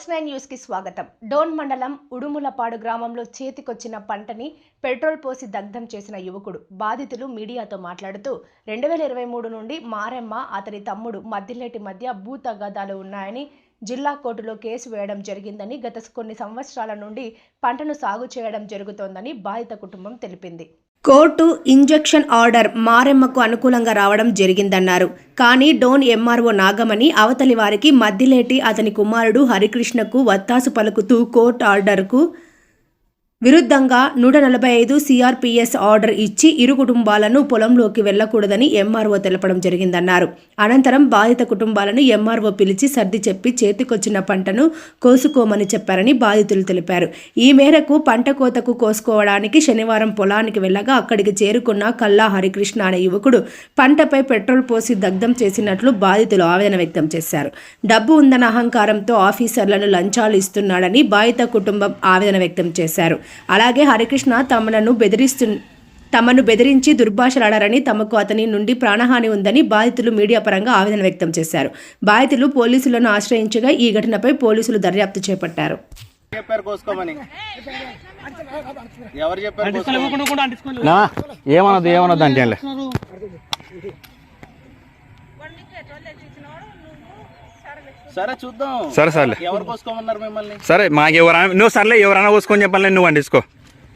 Force nine స్వాగతం. డోన్ మండలం ఉడుములపాడు గ్రామంలో చేతికొచ్చిన పంటని పెట్రోల్ పోసి దగ్ధం చేసిన యువకుడు బాధితులు మీడియాతో మాట్లాడుతూ రెండు వేల ఇరవై మూడు నుండి మారెమ్మ అతని తమ్ముడు మద్దిలేటి మధ్య భూ తగాదాలు ఉన్నాయని జిల్లా కోర్టులో కేసు వేయడం జరిగిందని గత కొన్ని సంవత్సరాల నుండి పంటను సాగు చేయడం జరుగుతోందని బాధిత కుటుంబం తెలిపింది. కోర్టు ఇంజెక్షన్ ఆర్డర్ మారెమ్మకు అనుకూలంగా రావడం జరిగిందన్నారు. కానీ డోన్ ఎంఆర్ఓ నాగమణి అవతలి వారికి మద్దిలేటి అతని కుమారుడు హరికృష్ణకు వత్తాసు పలుకుతూ కోర్టు ఆర్డర్కు విరుద్ధంగా నూట నలభై ఐదు సిఆర్పిఎస్ ఆర్డర్ ఇచ్చి ఇరు కుటుంబాలను పొలంలోకి వెళ్ళకూడదని ఎంఆర్ఓ తెలపడం జరిగిందన్నారు. అనంతరం బాధిత కుటుంబాలను ఎంఆర్ఓ పిలిచి సర్ది చెప్పి చేతికొచ్చిన పంటను కోసుకోమని చెప్పారని బాధితులు తెలిపారు. ఈ మేరకు పంట కోతకు కోసుకోవడానికి శనివారం పొలానికి వెళ్ళగా అక్కడికి చేరుకున్న కల్లా హరికృష్ణ అనే యువకుడు పంటపై పెట్రోల్ పోసి దగ్ధం చేసినట్లు బాధితులు ఆవేదన వ్యక్తం చేశారు. డబ్బు ఉందన్న అహంకారంతో ఆఫీసర్లను లంచాలు ఇస్తున్నాడని బాధిత కుటుంబం ఆవేదన వ్యక్తం చేశారు. అలాగే హరికృష్ణ తమను బెదిరిస్తు తమను బెదిరించి దుర్భాషలాడారని తమకు అతని నుండి ప్రాణహాని ఉందని బాధితులు మీడియా పరంగా ఆవేదన వ్యక్తం చేశారు. బాధితులు పోలీసులను ఆశ్రయించగా ఈ ఘటనపై పోలీసులు దర్యాప్తు చేపట్టారు. అంటే. సరే చూద్దాం. సరే సర్లే. ఎవరు కోసుకోమన్నారు మిమ్మల్ని? సరే మాకు ఎవరైనా నువ్వు సర్లే ఎవరైనా కోసుకొని చెప్పాలి నువ్వు వండించుకో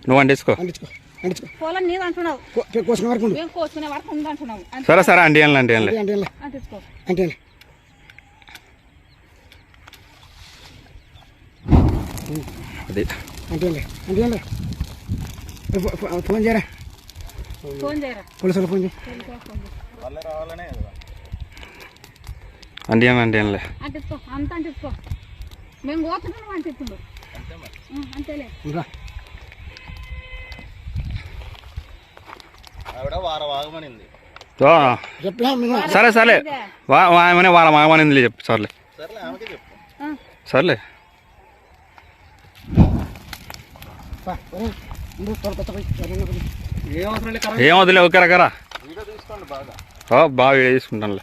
నువ్వు వండించుకో అంటించుకో అంటించుకో. పొలం నీది అంటున్నావు. కో- పే- కోసుకునే వరకు ఉండు. మేము కోసుకునే వరకు ఉంది అంటున్నావు. అంతే సరే సరే అండి అంటే అది. అంటే అంటే ఫోన్ చేయరా? ఫోన్ చేయరా? పోలీసులు ఫోన్ చేయి. వాళ్ళే రావాలనే అండి అంటే ఏంలే అంత మేము పోతున్నాం అంతేలే. ఆగమనింది మేము సరే సరే. వా ఆమెనే వాళ్ళ మామనింది చెప్పు సర్లే. సర్లే. ఏం వదిలే ఓకే రకరా. బాగా వీడియో తీసుకుంటానులే ఇది నా కొడుకు కూడా పెట్టాడు వాడే చేస్తాను తమ్ముడు వాడే వాడు అవునా, వట్ట సారు నీళ్ళు ఒక సారు. అరసాగు అరసాగు సారు నీళ్ళు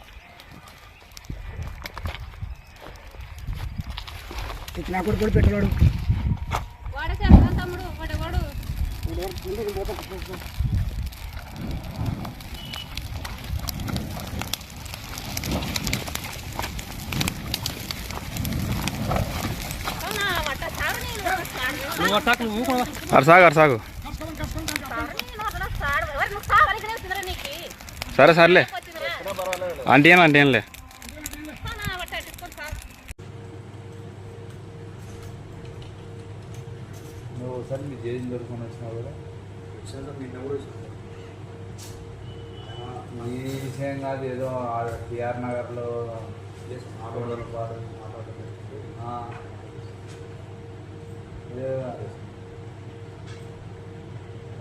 నువ్వు సావలికనే వస్తుందిరా నీకు? సరే సర్లే? అంటే అంటే ఏంలే అవునా, వట్ట అట్టించుకొని సారు. నువ్వు దొరుకుని వచ్చినావు కదా? ఈ విషయం కాదు ఏదో టిఆర్ నగర్లో ఆటోడలు కాదు.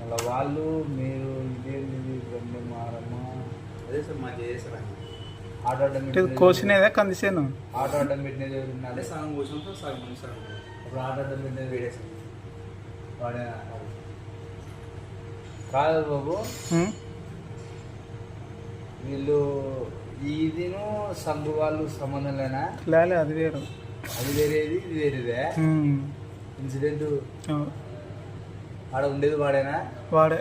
అలా వాళ్ళు మీరు ఇదేంది ఇది రెండు మారమ్మ. అదే సార్ మా చేసారు ఆటో అడ్డం కోసినదే కందిసేను? ఆటో అడ్డం పెట్టినది అదే సగం కోసినాం సార్ సగం మనిషి ఇప్పుడు ఆటో అడ్డం పెట్టినది వేడేసాం వాడే కాదు బాబు. వీళ్ళు ఈదిను సంబు వాళ్ళు సంబంధంలేనా? లేలే అది వేరు. అది వేరేది ఇది వేరేదే. ఇన్సిడెంట్ ఆ, ఆడ ఉండేది వాడేనా? వాడే.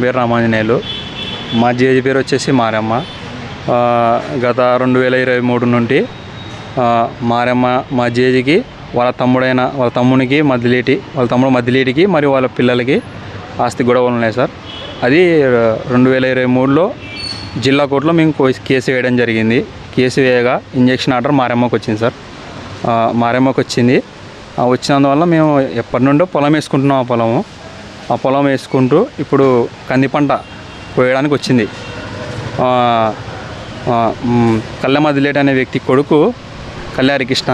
పేరు రామాంజనేయులు. మా జేజీ పేరు వచ్చేసి మారమ్మ. ఆ, గత రెండు వేల ఇరవై మూడు నుండి మారమ్మ మా జేజీకి వాళ్ళ తమ్ముడైన వాళ్ళ తమ్మునికి మద్దిలేటి వాళ్ళ తమ్ముడు మద్దిలేటికి మరియు వాళ్ళ పిల్లలకి ఆస్తి గొడవలు ఉన్నాయి సార్. అది రెండు వేల ఇరవై మూడులో జిల్లా కోర్టులో మేము కోసి- కేసు వేయడం జరిగింది. కేసు వేయగా ఇంజక్షన్ ఆర్డర్ మారమ్మకు వచ్చింది సార్. ఆ, మారమ్మకు వచ్చింది. వచ్చినందువల్ల మేము ఎప్పటి నుండో పొలం వేసుకుంటున్నాం ఆ పొలము. ఆ పొలం వేసుకుంటూ ఇప్పుడు కంది పంట కోయడానికి వచ్చింది. కళ్ళ ఆ, కళ్ళమదిలేటి అనే వ్యక్తి కొడుకు కళ్యాణి కృష్ణ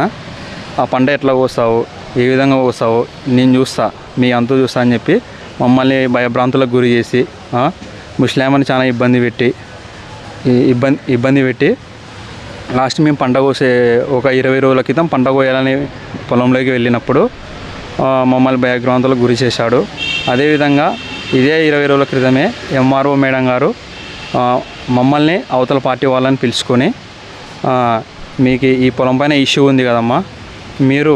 ఆ పంట ఎట్లా కోస్తావు ఏ విధంగా కోస్తావు నేను చూస్తా మీ అంతా చూస్తా అని చెప్పి మమ్మల్ని భయభ్రాంతులకు గురి చేసి ముస్లామని చాలా ఇబ్బంది పెట్టి ఇబ్బంది ఇబ్బంది పెట్టి లాస్ట్ మేము పంట కోసే ఒక ఇరవై రోజుల క్రితం పంట కోయాలని పొలంలోకి వెళ్ళినప్పుడు మమ్మల్ని భయగ్రహంతులకు గురి చేశాడు. అదేవిధంగా ఇదే ఇరవై రోజుల క్రితమే ఎంఆర్ఓ మేడం గారు మమ్మల్ని అవతల పార్టీ వాళ్ళని పిలుచుకొని మీకు ఈ పొలం పైన ఇష్యూ ఉంది కదమ్మా. మీరు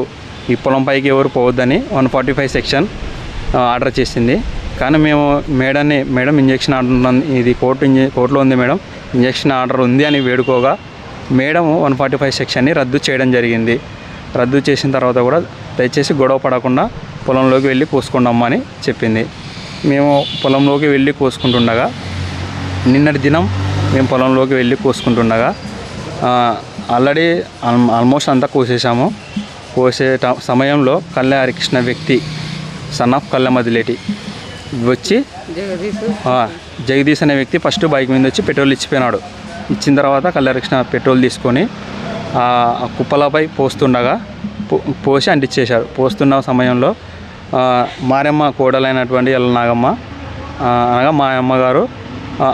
ఈ పొలం పైకి ఎవరు పోవద్దని one forty five section order చేసింది. కానీ మేము మేడంని మేడం ఇంజక్షన్ ఆర్డర్ ఇది కోర్టు ఇంజ కోర్టులో ఉంది మేడం. ఇంజక్షన్ ఆర్డర్ ఉంది అని వేడుకోగా మేడం వన్ ఫార్టీ ఫైవ్ సెక్షన్ని రద్దు చేయడం జరిగింది. రద్దు చేసిన తర్వాత కూడా దయచేసి గొడవ పడకుండా పొలంలోకి వెళ్ళి కోసుకుండమ్మా అని చెప్పింది. మేము పొలంలోకి వెళ్ళి కోసుకుంటుండగా నిన్నటి దినం మేము పొలంలోకి వెళ్ళి కోసుకుంటుండగా ఆల్రెడీ ఆల్మోస్ట్ అంతా కోసేసాము కోసే సమయంలో కళ్యాణ హరికృష్ణ వ్యక్తి సన్ ఆఫ్ కళ్ళ మదిలేటి వచ్చి జగదీష్ అనే వ్యక్తి ఫస్ట్ బైక్ మీద వచ్చి పెట్రోల్ ఇచ్చిపోయినాడు. ఇచ్చిన తర్వాత కళ్యాణ పెట్రోల్ తీసుకొని ఆ కుప్పలపై పోస్తుండగా పో- పోసి అంటించేశారు. పోస్తున్న సమయంలో ఆ, మారెమ్మ కోడలైనటువంటి ఎల్ల నాగమ్మ అనగా మా అమ్మగారు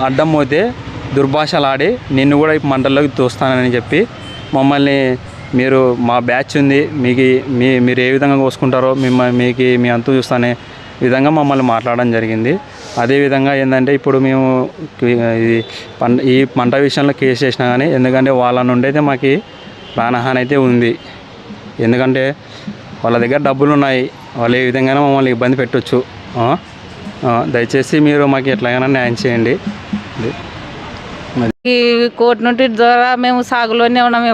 అడ్డం పోతే దుర్భాషలాడి నిన్ను కూడా ఈ మంటల్లోకి తోస్తానని చెప్పి మమ్మల్ని మీరు మా బ్యాచ్ ఉంది మీకు మీ మీరు ఏ విధంగా కోసుకుంటారో మిమ్మ మీకు మీ అంతు చూస్తానే విధంగా మమ్మల్ని మాట్లాడడం జరిగింది. అదేవిధంగా ఏంటంటే ఇప్పుడు మేము ఇది పంట ఈ పంట విషయంలో కేసు చేసినా కానీ ఎందుకంటే వాళ్ళ నుండి అయితే మాకు ప్రాణహాని అయితే ఉంది. ఎందుకంటే వాళ్ళ దగ్గర డబ్బులు ఉన్నాయి వాళ్ళు ఏ విధంగా మమ్మల్ని ఇబ్బంది పెట్టొచ్చు. దయచేసి మీరు మాకు ఎట్లాగైనా న్యాయం చేయండి. ఈ కోర్టు నుండి ద్వారా మేము సాగులోనే ఉన్నాం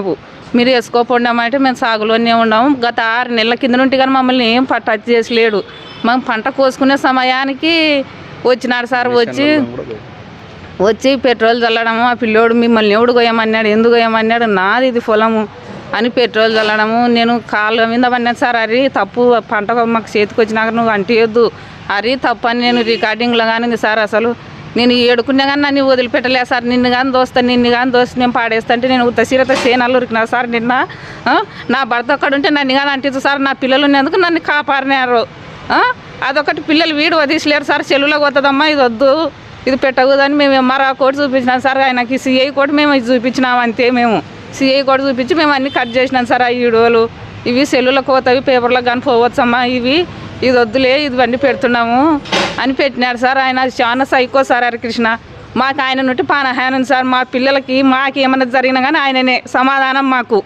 మీరు వేసుకోపోండామంటే మేము సాగులోనే ఉన్నాము గత ఆరు నెలల కింద నుండి కానీ మమ్మల్ని ఏం టచ్ చేసి లేడు మేము పంట కోసుకునే సమయానికి వచ్చినాడు సార్ వచ్చి వచ్చి పెట్రోల్ చల్లడము ఆ పిల్లోడు మిమ్మల్ని ఎవడు గోయమన్నాడు ఎందుకు గోయమన్నాడు నాది ఇది పొలము అని పెట్రోల్ చల్లడము. నేను కాళ్ళ మీద పన్నాను సార్ అరి తప్పు పంట మాకు చేతికి వచ్చినాక నువ్వు అంటేయొద్దు. అరీ తప్పు అని నేను రికార్డింగ్లో కానీ సార్ అసలు. నేను ఏడుకున్నా కానీ నన్ను వదిలిపెట్టలే సార్. నిన్ను కానీ దోస్తాను నిన్ను కానీ దోస్తే నేను పాడేస్తుంటే నేను ఉత్త సీరత ఉరికినా సార్ నిన్న నా భర్త అక్కడ ఉంటే నన్ను కానీ అంటించు సార్. నా పిల్లలు ఉన్నందుకు నన్ను కాపాడినారు. అదొకటి పిల్లలు వీడు వదిలేరు సార్. చెల్లులోకి పోతుందమ్మా ఇది వద్దు. ఇది పెట్టకూడదని మేము ఎంఆర్ఆ కోడ్ చూపించినాం సార్. ఆయనకి సిఐ కోడ్ మేము ఇది చూపించినాం అంతే మేము. సిఐ కోడ్ చూపించి మేము అన్ని కట్ చేసినాం సార్ ఆ వీడియోలు. ఇవి సెల్లులకు పోతాయి పేపర్లకు కానీ పోవచ్చమ్మా ఇవి. ఇది వద్దులే ఇవన్నీ పెడుతున్నాము అని పెట్టినాడు సార్. ఆయన చాలా సైకో సార్ హరికృష్ణ. మాకు ఆయన నుండి పానహానం సార్. మా పిల్లలకి మాకు ఏమైనా జరిగినా కానీ ఆయననే సమాధానం మాకు.